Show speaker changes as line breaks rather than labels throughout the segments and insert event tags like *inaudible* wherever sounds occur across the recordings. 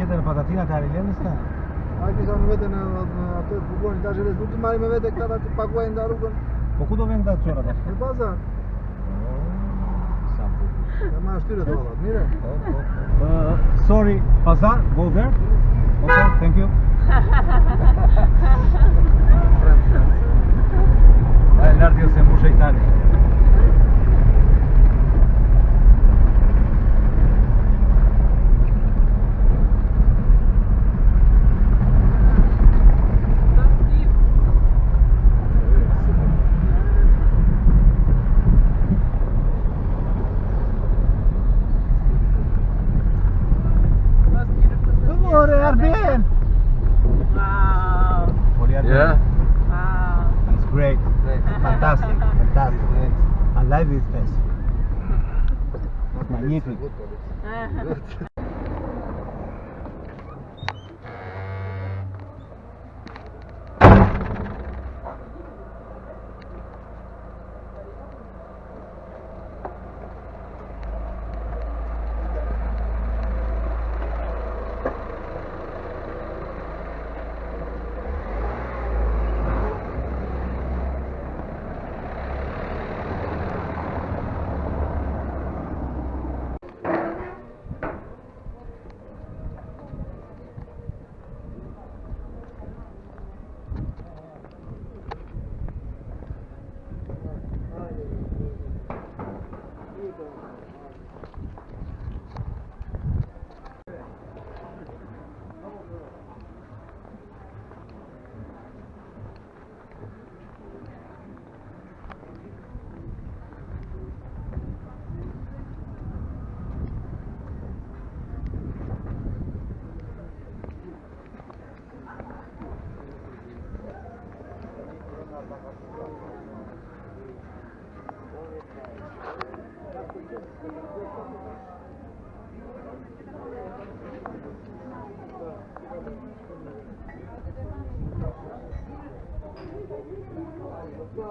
tjetër patatinat e Arilenës ka? A kisha në
vete
në atë furgon i tashë vetë,
nuk të marrim me vete këta të paguajnë nga rrugën. Po ku do vjen këta çora
tash? Në pazar. Sa bukur.
Ja ma
shtyre
të vëllat, mire? Po. po, po.
Uh, sorry, pazar, go there. Okay, thank you. *laughs* Ai, lartë se mbushë i tani.
не пить.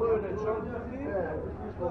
Oo.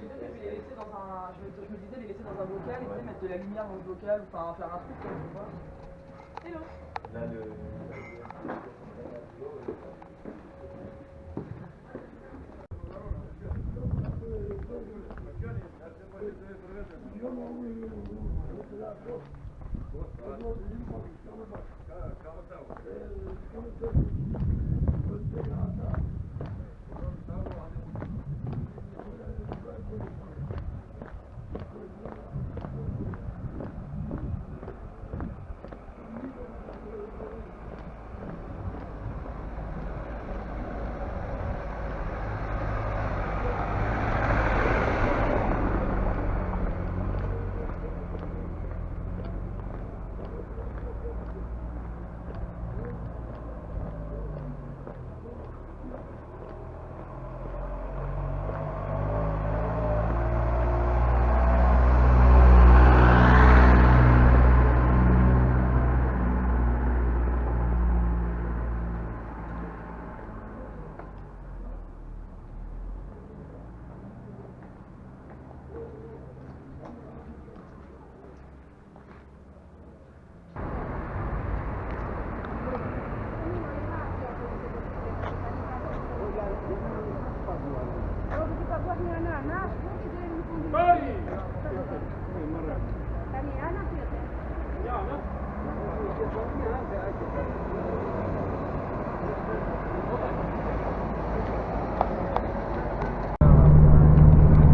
je, me- je me disais les laisser dans un bocal et tu sais, mettre de la lumière dans le bocal, enfin faire un truc quoi, tu vois. Hello.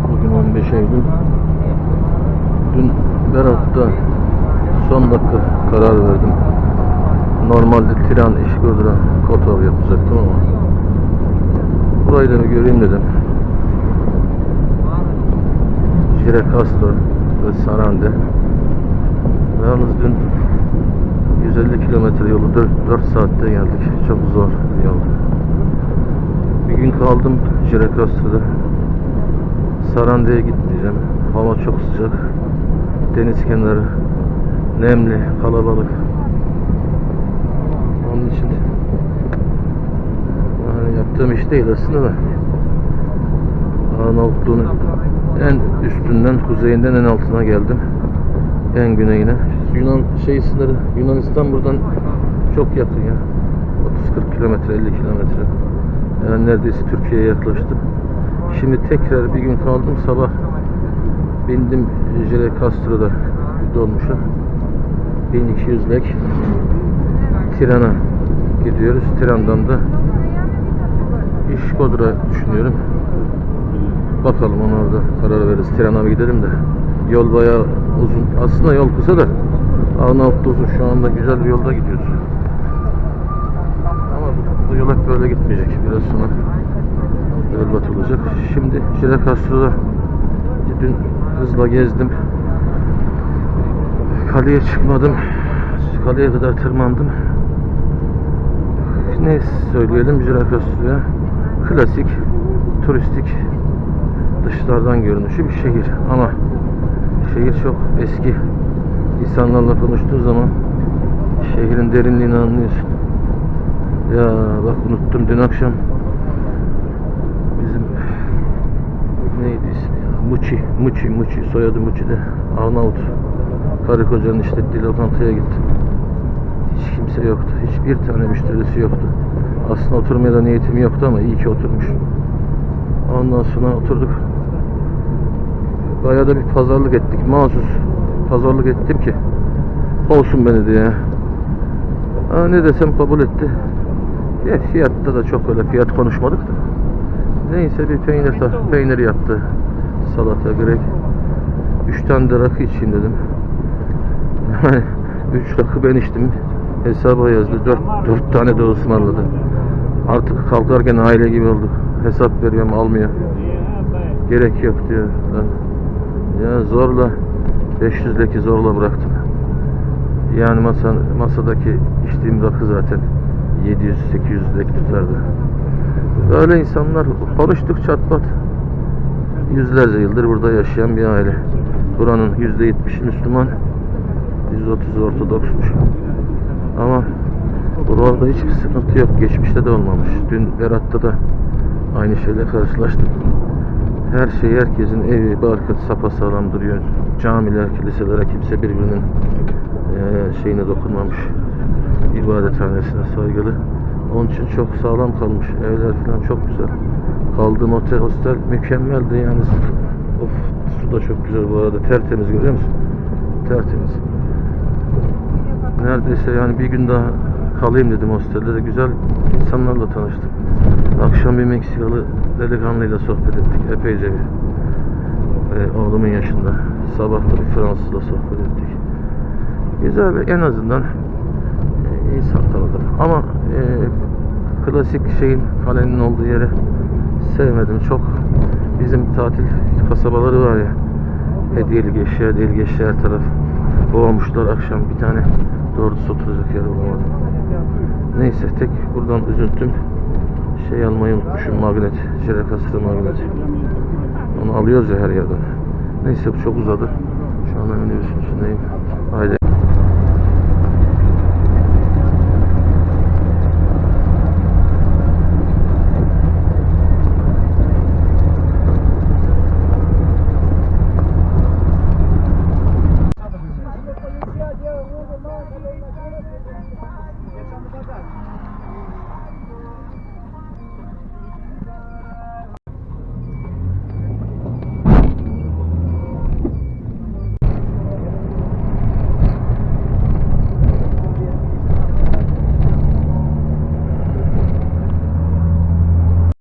Bugün 15 Eylül. Dün Berat'ta son dakika karar verdim. Normalde Tiran İşgördü'ne Kotor yapacaktım ama burayı da bir göreyim dedim. Jire Castro ve Sarande. Yalnız dün 150 kilometre yolu 4, 4 saatte geldik. Çok zor bir yol. Bir gün kaldım Jire Castro'da. Sarande'ye gitmeyeceğim. Hava çok sıcak. Deniz kenarı. Nemli, kalabalık. Onun için yani yaptığım iş değil aslında da. Arnavutluğun en üstünden, kuzeyinden en altına geldim. En güneyine. Yunan şey sınırı, Yunanistan buradan çok yakın ya. 30-40 kilometre, 50 kilometre. Yani neredeyse Türkiye'ye yaklaştım. Şimdi tekrar bir gün kaldım sabah bindim Jire Castro'da dolmuşa 1200 lek Tiran'a gidiyoruz. Tiran'dan da İşkodur'a düşünüyorum. Bakalım onu orada karar veririz. Tiran'a mı gidelim de. Yol bayağı uzun. Aslında yol kısa da Arnavut'ta uzun. Şu anda güzel bir yolda gidiyoruz. Ama bu, bu yol hep böyle gitmeyecek. Biraz sonra berbat olacak. Şimdi Jire Castro'da dün hızla gezdim. Kaleye çıkmadım. Kaleye kadar tırmandım. Ne söyleyelim Jire Castro'ya? Klasik, turistik, dışlardan görünüşü bir şehir. Ama şehir çok eski. İnsanlarla konuştuğun zaman şehrin derinliğini anlıyorsun. Ya bak unuttum dün akşam bizim neydi ismi ya? Muçi, Muçi, Muçi, soyadı Muçi de Arnavut. Karı kocanın işlettiği lokantaya gittim. Hiç kimse yoktu. Hiçbir tane müşterisi yoktu. Aslında oturmaya da niyetim yoktu ama iyi ki oturmuş. Ondan sonra oturduk. Bayağı da bir pazarlık ettik. Mahsus pazarlık ettim ki olsun beni diye. Ha, ne desem kabul etti. Ya fiyatta da çok öyle fiyat konuşmadık da. Neyse bir peynir ta- peynir yaptı. Salata, grek. Üç tane de rakı içeyim dedim. *laughs* Üç rakı ben içtim. Hesaba yazdı. Dört, dört tane de ısmarladı. Artık kalkarken aile gibi olduk. Hesap veriyorum almıyor. Gerek yok diyor. Ben, ya zorla 500 leki zorla bıraktım. Yani masa, masadaki içtiğim rakı zaten 700-800 lek tutardı. Böyle insanlar konuştuk çatpat. Yüzlerce yıldır burada yaşayan bir aile. Buranın %70'i Müslüman, %30'u Ortodoksmuş. Ama buralarda hiçbir sıkıntı yok. Geçmişte de olmamış. Dün Berat'ta da aynı şeyle karşılaştım. Her şey herkesin evi, barkı sapasağlam duruyor. Camiler, kiliselere kimse birbirinin eee, şeyine dokunmamış. İbadethanesine saygılı. Onun için çok sağlam kalmış. Evler falan çok güzel. Kaldığım otel, hostel mükemmeldi yani. Of, su da çok güzel bu arada. Tertemiz görüyor musun? Tertemiz. Neredeyse yani bir gün daha kalayım dedim hostelde de güzel insanlarla tanıştım. Akşam bir Meksikalı delikanlıyla sohbet ettik. Epeyce bir. Ee, oğlumun yaşında. Sabah da bir Fransızla sohbet ettik. Güzel en azından e, insan tanıdım. Ama e, klasik şeyin kalenin olduğu yere sevmedim. Çok bizim tatil kasabaları var ya. Hediyeli geçiyor, hediyeli geçiyor her taraf. Boğmuşlar akşam bir tane doğru oturacak yer bulamadım. Neyse tek buradan üzüntüm şey almayı unutmuşum magnet. Şeref asırı magnet. Onu alıyoruz ya her yerden. Neyse bu çok uzadı. Şu anda minibüsün üstündeyim. Haydi.